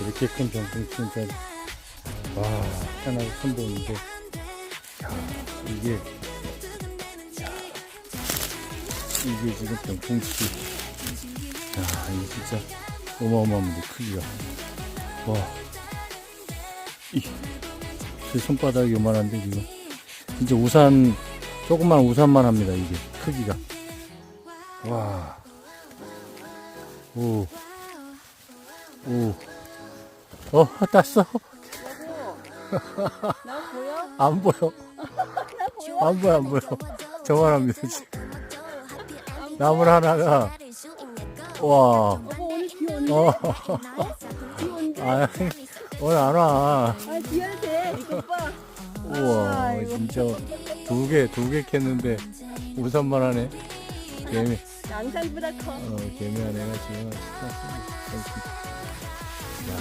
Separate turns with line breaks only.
이렇게 큰 병풍 진짜 와 태어나서 처음 보는데 야 이게 야, 이게 지금 병풍치 야 이게 진짜 어마어마합니다 크기가. 와 이 제 손바닥이 요만한데 지금. 진짜 우산 조그만 우산만 합니다 이게 크기가. 와. 오. 오. 어, 땄어?
나 보여?
안 보여. 안 보여, 안 보여. 저만합니다, 지금. 나물 하나가, 와.
여보 오늘 비?
어,
비 온대?
아, 오늘 안 와.
아 비와도 돼 이거 봐
우와,
아이고.
진짜 두 개, 두 개 캤는데 우산만 하네. 개미,
양산보다 커
어, 개미 한 애가 지금.